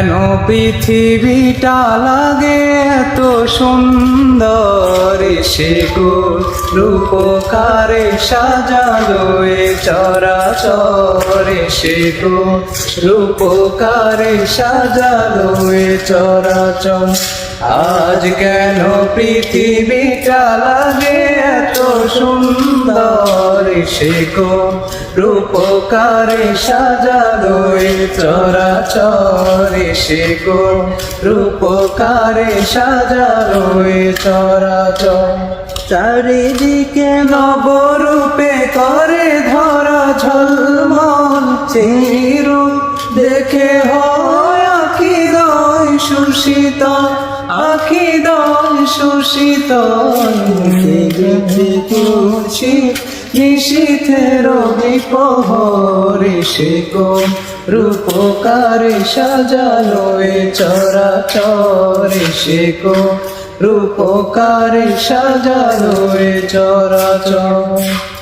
কেন পৃথিবীটা লাগে এত সুন্দর? সে রূপকারে সাজালো এ চরাচরে। সে রূপকারে সাজালো এ চরাচর। আজ কেন পৃথিবীটা লাগে এত সুন্দর সে রূপকারে সাজালো এ চরাচরে সে রূপকারে সাজালো এ চরাচর। চারিদিকে নবরূপে করে ধরা ঝলমল চিরু দেখে হয় আখি দয় সুশীত আখি দয় সুশীত করছি নিশীথের বিপহরে সে গো রূপকারে সাজালো এ চরাচরে। সে গো রূপকারে সাজালো এ চরাচর।